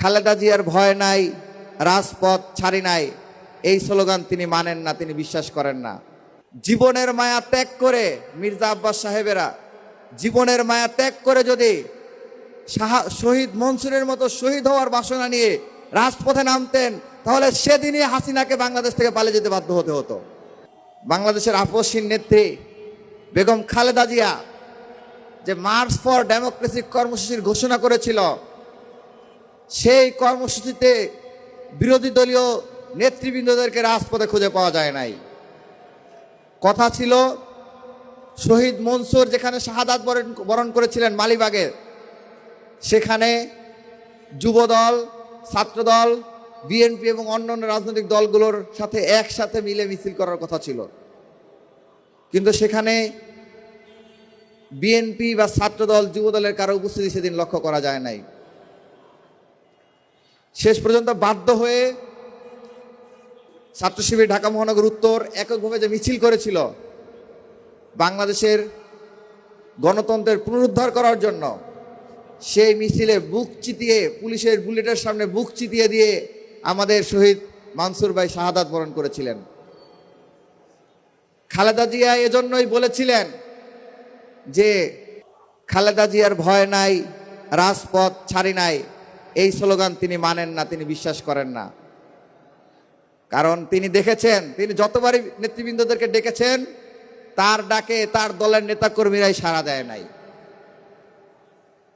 খালেদা জিয়ার ভয় নাই, রাজপথ ছাড়ি নাই, এই স্লোগান তিনি মানেন না, তিনি বিশ্বাস করেন না। জীবনের মায়া ত্যাগ করে, মির্জা আব্বাস সাহেবেরা, জীবনের মায়া ত্যাগ করে যদি শাহ- শহীদ মনসুরের মতো শহীদ হওয়ার বাসনা নিয়ে রাজপথে নামতেন, তাহলে সেদিনই হাসিনাকে বাংলাদেশ থেকে পালিয়ে যেতে বাধ্য হতে হতো। বাংলাদেশের আপসহীন নেত্রী বেগম খালেদা জিয়া যে মার্চ ফর ডেমোক্রেসি কর্মসূচির ঘোষণা করেছিল সেই কর্মসূচিতে বিরোধী দলীয় নেতৃবৃন্দদেরকে রাজপথে খুঁজে পাওয়া যায় নাই। কথা ছিল, শহীদ মনসুর যেখানে শাহাদাত বরণ করেছিলেন মালিবাগে, সেখানে যুবদল, ছাত্রদল, বিএনপি এবং অন্যান্য রাজনৈতিক দলগুলোর সাথে একসাথে মিলে মিছিল করার কথা ছিল। কিন্তু সেখানে বিএনপি বা ছাত্রদল, যুবদলের কারও উপস্থিতি সেদিন লক্ষ্য করা যায় নাই। শেষ পর্যন্ত বাধ্য হয়ে ছাত্র শিবির ঢাকা মহানগর উত্তর এককভাবে যে মিছিল করেছিল বাংলাদেশের গণতন্ত্রের পুনরুদ্ধার করার জন্য, সেই মিছিলে বুক চিতিয়ে, পুলিশের বুলেটের সামনে বুক চিতিয়ে দিয়ে আমাদের শহীদ মানসুর ভাই শাহাদাত বরণ করেছিলেন। খালেদা জিয়া এজন্যই বলেছিলেন যে, খালেদা জিয়ার ভয় নাই, রাজপথ ছাড়ি নাই এই স্লোগান তিনি মানেন না, তিনি বিশ্বাস করেন না। কারণ তিনি দেখেছেন, তিনি যতবারই নেতৃবৃন্দদেরকে ডেকেছেন, তার ডাকে তার দলের নেতাকর্মীরাই সাড়া দেয় নাই।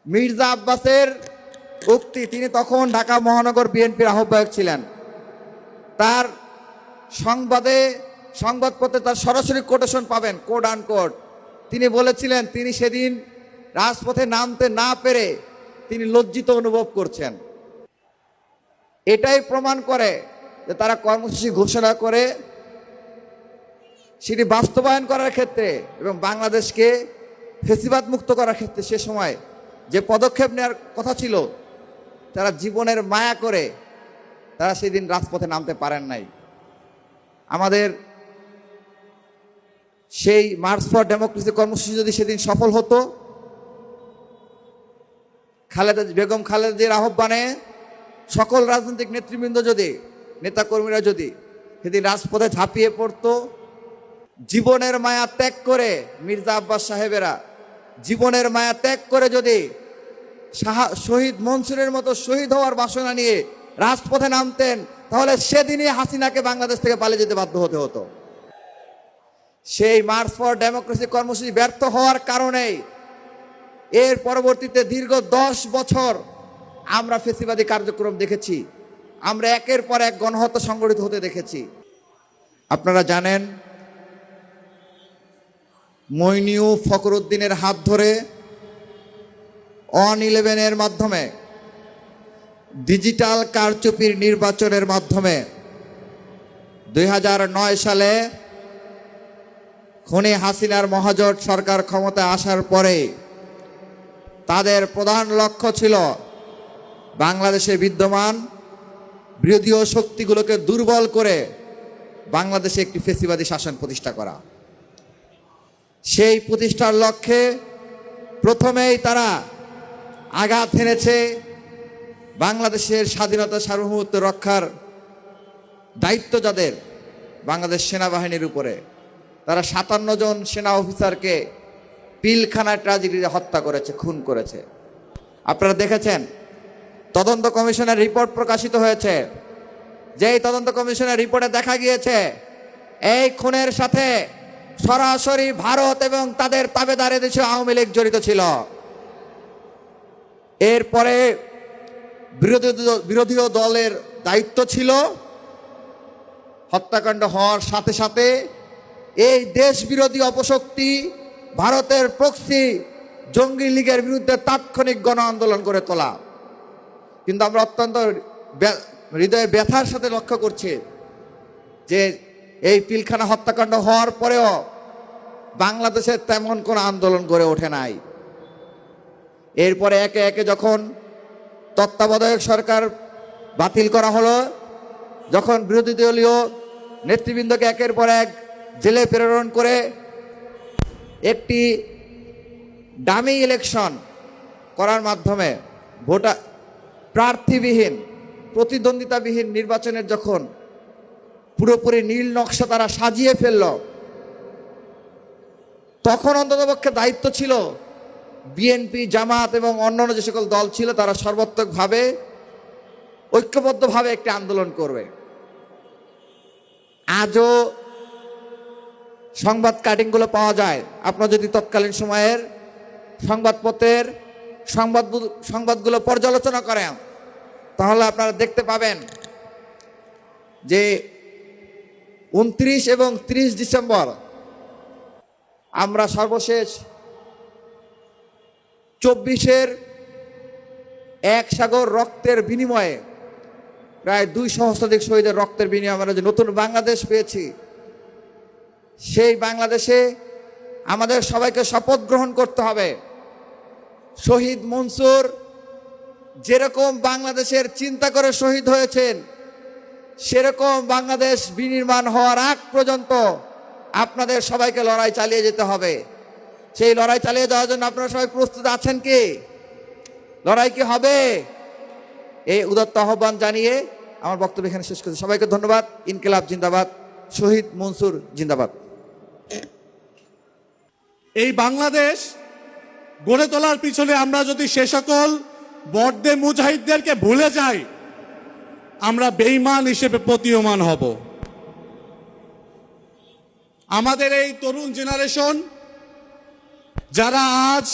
মির্জা আব্বাসের উক্তি, তিনি তখন ঢাকা মহানগর বিএনপির আহ্বায়ক ছিলেন। তার সংবাদে, সংবাদপত্রে তার সরাসরি কোটেশন পাবেন, কোড আন কোড তিনি বলেছিলেন, তিনি সেদিন রাজপথে নামতে না পেরে তিনি লজ্জিত অনুভব করছেন। এটাই প্রমাণ করে যে তারা কর্মসূচি ঘোষণা করে সেটি বাস্তবায়ন করার ক্ষেত্রে এবং বাংলাদেশকে ফেসিবাদ মুক্ত করার ক্ষেত্রে সে সময় যে পদক্ষেপ নেওয়ার কথা ছিল, তারা জীবনের মায়া করে তারা সেদিন রাজপথে নামতে পারেন নাই। আমাদের সেই মার্চ ফর ডেমোক্রেসি কর্মসূচি যদি সেদিন সফল হতো খালেদা বেগম খালেদার আহ্বানে সকল রাজনৈতিক নেতৃবৃন্দ যদি, নেতাকর্মীরা যদি সেদিন রাজপথে ঝাঁপিয়ে পড়তো, জীবনের মায়া ত্যাগ করে মির্জা আব্বাস সাহেবেরা, জীবনের মায়া ত্যাগ করে যদি শাহ- শহীদ মনসুরের মতো শহীদ হওয়ার বাসনা নিয়ে রাজপথে নামতেন, তাহলে সেদিনই হাসিনাকে বাংলাদেশ থেকে পালিয়ে যেতে বাধ্য হতে হতো। সেই মার্চ ফর ডেমোক্রেসি কর্মসূচি ব্যর্থ হওয়ার কারণেই এর পরবর্তীতে দীর্ঘ দশ বছর আমরা ফেসিবাদী কার্যক্রম দেখেছি। আমরা একের পর এক গণহত্যা সংগঠিত হতে দেখেছি। আপনারা জানেন, মইনিউ ফখরুদ্দিনের হাত ধরে অন ইলেভেনের মাধ্যমে, ডিজিটাল কারচুপির নির্বাচনের মাধ্যমে দুই হাজার নয় সালে খনি হাসিনার মহাজোট সরকার ক্ষমতায় আসার পরে তাদের প্রধান লক্ষ্য ছিল বাংলাদেশে বিদ্যমান বিরোধী শক্তিগুলোকে দুর্বল করে বাংলাদেশে একটি ফেসিবাদী শাসন প্রতিষ্ঠা করা। সেই প্রতিষ্ঠার লক্ষ্যে প্রথমেই তারা আঘাত হেনেছে বাংলাদেশের স্বাধীনতা সার্বভৌমত্ব রক্ষার দায়িত্ব যাদের বাংলাদেশ সেনাবাহিনীর উপরে। তারা সাতান্ন জন সেনা অফিসারকে পিলখানা ট্রাজেডিতে হত্যা করেছে, খুন করেছে। আপনারা দেখেছেন, তদন্ত কমিশনের রিপোর্ট প্রকাশিত হয়েছে। যেই তদন্ত কমিশনের রিপোর্টে দেখা গিয়েছে, এই খুনের সাথে সরাসরি ভারত এবং তাদের তাবেদার দেশে আওয়ামী লীগ জড়িত ছিল। এরপরে বিরোধী বিরোধী দলের দায়িত্ব ছিল হত্যাকাণ্ড হওয়ার সাথে সাথে এই দেশ বিরোধী অপশক্তি ভারতের প্রক্সি জঙ্গি লীগের বিরুদ্ধে তাৎক্ষণিক গণ আন্দোলন করে তোলা। কিন্তু আমরা অত্যন্ত হৃদয়ে ব্যথার সাথে লক্ষ্য করছি যে এই পিলখানা হত্যাকাণ্ড হওয়ার পরেও বাংলাদেশের তেমন কোনো আন্দোলন গড়ে ওঠে নাই। এরপরে একে একে যখন তত্ত্বাবধায়ক সরকার বাতিল করা হলো, যখন বিরোধী দলীয় নেতৃবৃন্দকে একের পর এক জেলে প্রেরণ করে একটি ডামি ইলেকশন করার মাধ্যমে ভোটার প্রার্থীবিহীন, প্রতিদ্বন্দ্বিতাবিহীন নির্বাচনের যখন পুরোপুরি নীল নকশা তারা সাজিয়ে ফেলল, তখন অন্ততপক্ষে দায়িত্ব ছিল বিএনপি, জামাত এবং অন্যান্য যে সকল দল ছিল তারা সর্বাত্মকভাবে, ঐক্যবদ্ধভাবে একটি আন্দোলন করবে। আজও সংবাদ কাটিংগুলো পাওয়া যায়। আপনার যদি তৎকালীন সময়ের সংবাদপত্রের সংবাদ সংবাদগুলো পর্যালোচনা করেন, তাহলে আপনারা দেখতে পাবেন যে উনত্রিশ এবং ৩০ ডিসেম্বর আমরা সর্বশেষ চব্বিশের এক সাগর রক্তের বিনিময়ে প্রায় দুই সহস্রাধিক শহীদের রক্তের বিনিময়ে আমরা যে নতুন বাংলাদেশ পেয়েছি সেই বাংলাদেশে আমাদের সবাইকে শপথ গ্রহণ করতে হবে। শহীদ মনসুর যেরকম বাংলাদেশের চিন্তা করে শহীদ হয়েছেন, সেরকম বাংলাদেশ বিনির্মাণ হওয়ার আগ পর্যন্ত আপনাদের সবাইকে লড়াই চালিয়ে যেতে হবে। সেই লড়াই চালিয়ে যাওয়ার জন্য আপনারা সবাই প্রস্তুত আছেন কি? লড়াই কি হবে? এই উদাত্ত আহ্বান জানিয়ে আমার বক্তব্য এখানে শেষ করছি। সবাইকে ধন্যবাদ। ইনকিলাব জিন্দাবাদ। শহীদ মনসুর জিন্দাবাদ। এই বাংলাদেশ গড়ে তোলার পিছনে আমরা যদি সে সকল বর্দে মুজাহিদদেরকে ভুলে যাই, আমরা বেইমান হিসেবে প্রতীয়মান হব। আমাদের এই তরুণ জেনারেশন, যারা আজ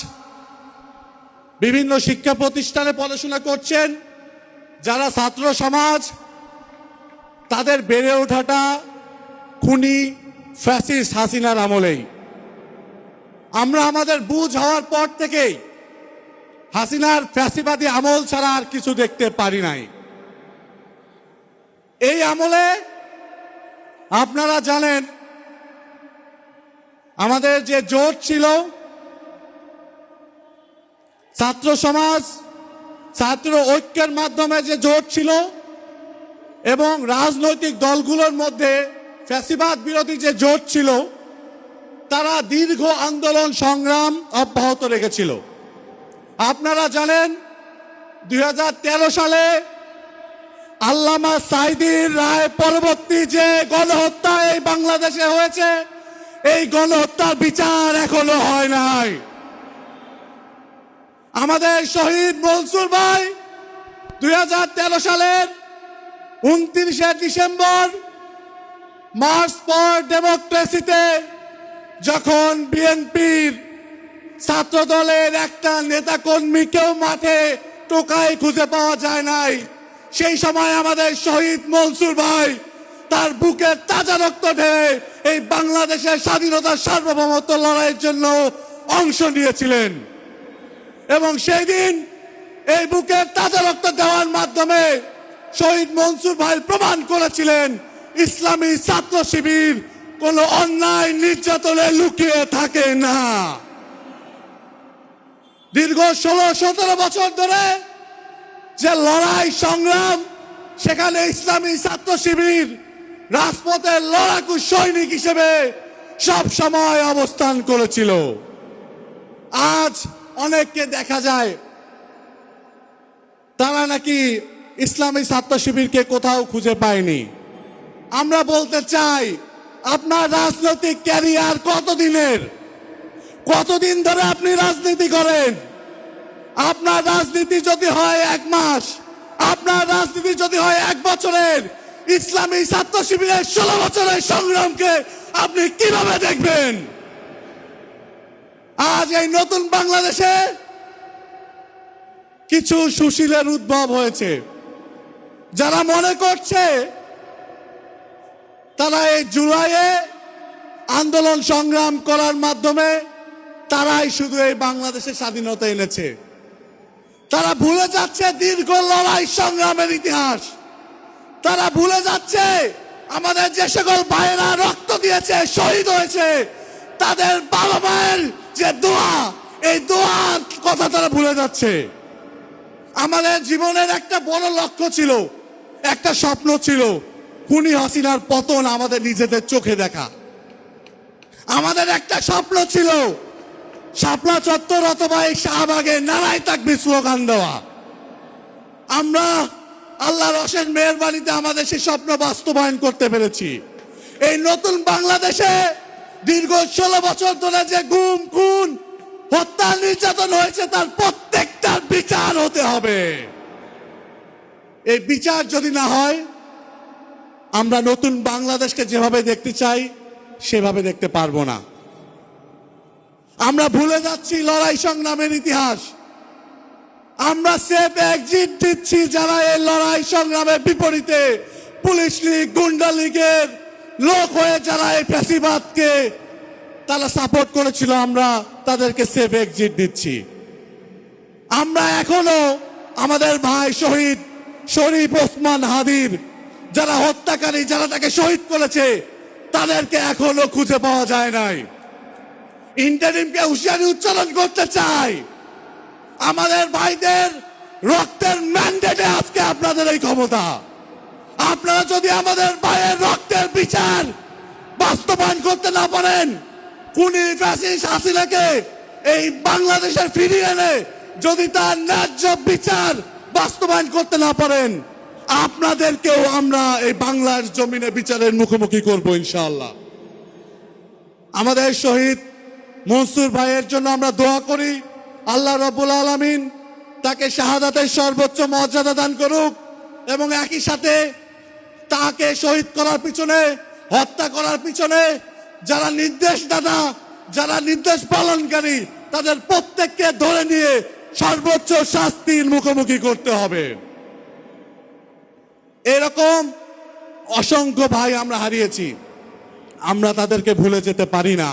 বিভিন্ন শিক্ষা প্রতিষ্ঠানে পড়াশোনা করছেন, যারা ছাত্র সমাজ, তাদের বেড়ে ওঠাটা খুনি ফ্যাসিস্ট হাসিনার আমলেই। আমরা আমাদের বুঝ হওয়ার পর থেকেই হাসিনার ফ্যাসিবাদী আমল ছাড়া আর কিছু দেখতে পারি নাই। এই আমলে আপনারা জানেন, আমাদের যে জোট ছিল, ছাত্র সমাজ, ছাত্র ঐক্যের মাধ্যমে যে জোট ছিল, এবং রাজনৈতিক দলগুলোর মধ্যে ফ্যাসিবাদ বিরোধী যে জোট ছিল, তারা দীর্ঘ আন্দোলন সংগ্রাম অব্যাহত রেখেছিল। আপনারা জানেন দু হাজার তেরো সালে আল্লামা সাইদির রায় পরবর্তী যে গণহত্যা এই বাংলাদেশে হয়েছে, এই গণহত্যার বিচার এখনও হয় নাই। আমাদের শহীদ মনসুর ভাই, দুই হাজার তেরো সালের উনত্রিশে ডিসেম্বর মার্চ ফর ডেমোক্রেসিতে যখন বিএনপির ছাত্র দলের একটা নেতা কর্মীকেও মাঠে টোকাই খুঁজে পাওয়া যায় নাই, সেই সময় আমাদের শহীদ মনসুর ভাই তার বুকের তাজা রক্ত ঢেলে এই বাংলাদেশের স্বাধীনতার সার্বভৌমত্ব লড়াইয়ের জন্য অংশ নিয়েছিলেন। এবং সেই দিন এই বুকের তাজা রক্ত দেওয়ার মাধ্যমে শহীদ মনসুর ভাই প্রমাণ করেছিলেন ইসলামী ছাত্র শিবির কোনো অন্যায় নির্যাতনে লুকিয়ে থাকে না। দীর্ঘ ষোলো, সতেরো বছর ধরে যে লড়াই সংগ্রাম, সেখানে ইসলামী ছাত্র শিবির রাজপথের লড়াকু সৈনিক হিসেবে সব সময় অবস্থান করেছিল। আজ অনেককে দেখা যায়, তারা নাকি ইসলামী ছাত্র শিবিরকে কোথাও খুঁজে পায়নি। আমরা বলতে চাই, আপনার রাজনৈতিক ক্যারিয়ার কতদিনের? কতদিন ধরে আপনি রাজনীতি করেন? আপনার রাজনীতি যদি হয় এক মাস, আপনার রাজনীতি যদি হয় এক বছরের, ইসলামী ছাত্র শিবিরের ষোলো বছরের সংগ্রামকে আপনি কীভাবে দেখবেন? আজ এই নতুন বাংলাদেশে কিছু সুশীলের উদ্ভব হয়েছে। যারা মনে করছে তারা এই জুলাইয়ে আন্দোলন সংগ্রাম করার মাধ্যমে তারাই শুধু এই বাংলাদেশে স্বাধীনতা এনেছে। তারা ভুলে যাচ্ছে দীর্ঘ লড়াই সংগ্রামের ইতিহাস। তারা ভুলে যাচ্ছে আমাদের যে সকল ভাইয়েরা রক্ত দিয়েছে, শহীদ হয়েছে, তাদের বাবা মায়ের যে দোয়া, এই দোয়ার কথা তারা ভুলে যাচ্ছে। আমাদের জীবনের একটা বড় লক্ষ্য ছিল, একটা স্বপ্ন ছিল খুনি হাসিনার পতন আমাদের নিজেদের চোখে দেখা। আমাদের একটা স্বপ্ন ছিল শাপলা চত্বর অথবা এই শাহবাগে নারায় তাকবি স্লোগান দেওয়া। আমরা আল্লাহর অশেষ মেহরবানিতে আমাদের সেই স্বপ্ন বাস্তবায়ন করতে পেরেছি। এই নতুন বাংলাদেশে দীর্ঘ ষোলো বছর ধরে যে গুম, খুন, হত্যা, নির্যাতন হয়েছে, তার প্রত্যেকটার বিচার হতে হবে। এই বিচার যদি না হয় আমরা নতুন বাংলাদেশকে যেভাবে দেখতে চাই, সেভাবে দেখতে পারব না। আমরা ভুলে যাচ্ছি লড়াই সংগ্রামের ইতিহাস। আমরা সেফ এক্সিট দিচ্ছি যারা এই লড়াই সংগ্রামের বিপরীতে। পুলিশ লীগ, গুন্ডা লীগের লোক হয়ে যারা এই ফ্যাসিবাদকে তারা সাপোর্ট করেছিল, আমরা তাদেরকে সেফ এক্সিট দিচ্ছি। আমরা এখনও আমাদের ভাই শহীদ শরীফ ওসমান হাদির যারা হত্যাকারী, যারা তাকে শহীদ করেছে, তাদেরকে এখনও খুঁজে পাওয়া যায় নাই। ইন্টারিমকে হুঁশিয়ারি উচ্চারণ করতে চাই। আমাদের ভাইদের রক্তের ম্যান্ডেটে আজকে আপনাদের এই ক্ষমতা। আপনারা যদি আমাদের ভাইয়ের রক্তের বিচার বাস্তবায়ন করতে না পারেন কুনি ফ্যাসিস হাসিনাকে এই বাংলাদেশে ফিরিয়ে এনে যদি তার ন্যায্য বিচার বাস্তবায়ন করতে না পারেন আপনাদেরকেও আমরা এই বাংলার জমিনে বিচারের মুখোমুখি করব, ইনশাআল্লাহ। আমাদের শহীদ মনসুর ভাইয়ের জন্য আমরা দোয়া করি। আল্লাহ রবুল আলমিন তাকে শাহাদাতের সর্বোচ্চ মর্যাদা দান করুক এবং একই সাথে তাকে শহীদ করার পিছনে, হত্যা করার পিছনে যারা নির্দেশদাতা, যারা নির্দেশ পালনকারী, তাদের প্রত্যেককে ধরে নিয়ে সর্বোচ্চ শাস্তির মুখোমুখি করতে হবে। এরকম অসংখ্য ভাই আমরা হারিয়েছি। আমরা তাদেরকে ভুলে যেতে পারি না।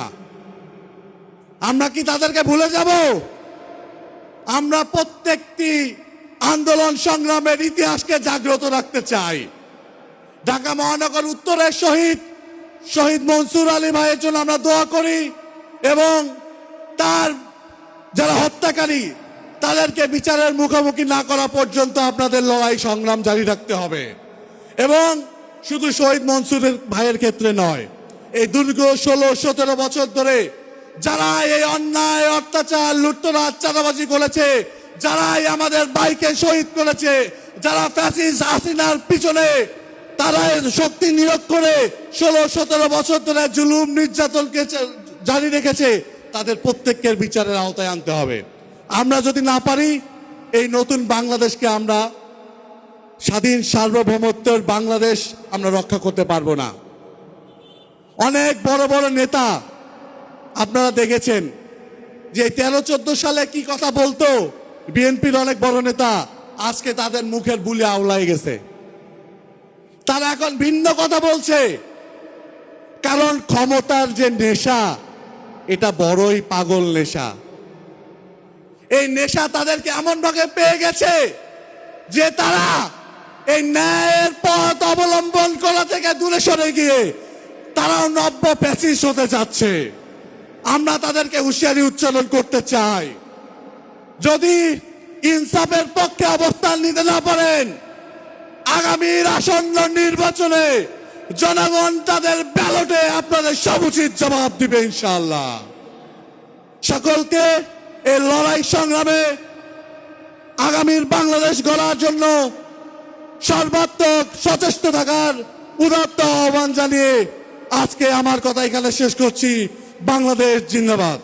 আমরা কি তাদেরকে ভুলে যাব? আমরা প্রত্যেকটি আন্দোলন সংগ্রামের ইতিহাসকে জাগ্রত রাখতে চাই। ঢাকা মহানগর উত্তরের শহীদ শহীদ মনসুর আলী ভাইয়ের জন্য আমরা দোয়া করি এবং তার যারা হত্যাকারী, তাদেরকে বিচারের মুখোমুখি না করা পর্যন্ত আপনাদের লড়াই সংগ্রাম জারি রাখতে হবে। এবং শুধু শহীদ মনসুরের ভাইয়ের ক্ষেত্রে নয়, এই দুর্গ ষোলো, সতেরো বছর ধরে যারা এই অন্যায়, অত্যাচার, লুটতরাজ, চাঁদাবাজি করেছে, যারাই আমাদের বাইকে শহীদ করেছে, যারা ফ্যাসিস হাসিনার পিছনে তারা শক্তি নিয়োগ করে ষোলো, সতেরো বছর ধরে জুলুম নির্যাতনকে জারি রেখেছে, তাদের প্রত্যেকের বিচারের আওতায় আনতে হবে। আমরা যদি না পারি, এই নতুন বাংলাদেশকে আমরা স্বাধীন সার্বভৌমত্বের বাংলাদেশ আমরা রক্ষা করতে পারব না। অনেক বড় বড় নেতা আপনারা দেখেছেন যে তেরো চোদ্দ সালে কি কথা বলতো? বিএনপির অনেক বড় নেতা আজকে তাদের মুখের বুলি আওলাই গেছে। তারা এখন ভিন্ন কথা বলছে। কারণ ক্ষমতার যে নেশা, এটা বড়ই পাগল নেশা। এই নেশা তাদেরকে এমন ভাবে পেয়ে গেছে যে তারা এই ন্যায়ের পথ অবলম্বন করা থেকে দূরে সরে গিয়ে তারাও নব্য প্যাসিস হতে যাচ্ছে আমরা তাদেরকে হুঁশিয়ারি উচ্চারণ করতে চাই। যদি ইনসাফের পক্ষে অবস্থান নিতে না পারেন, আগামীর আসন্ন নির্বাচনে জনগণ তাদের ব্যালটে আপনাদের সবুচিত জবাব দিবে ইনশাল্লাহ সকলকে এই লড়াই সংগ্রামে আগামীর বাংলাদেশ গড়ার জন্য সর্বাত্মক সচেষ্ট থাকার উদাত্ত আহ্বান জানিয়ে আজকে আমার কথা এখানে শেষ করছি। বাংলাদেশ জিন্দাবাদ।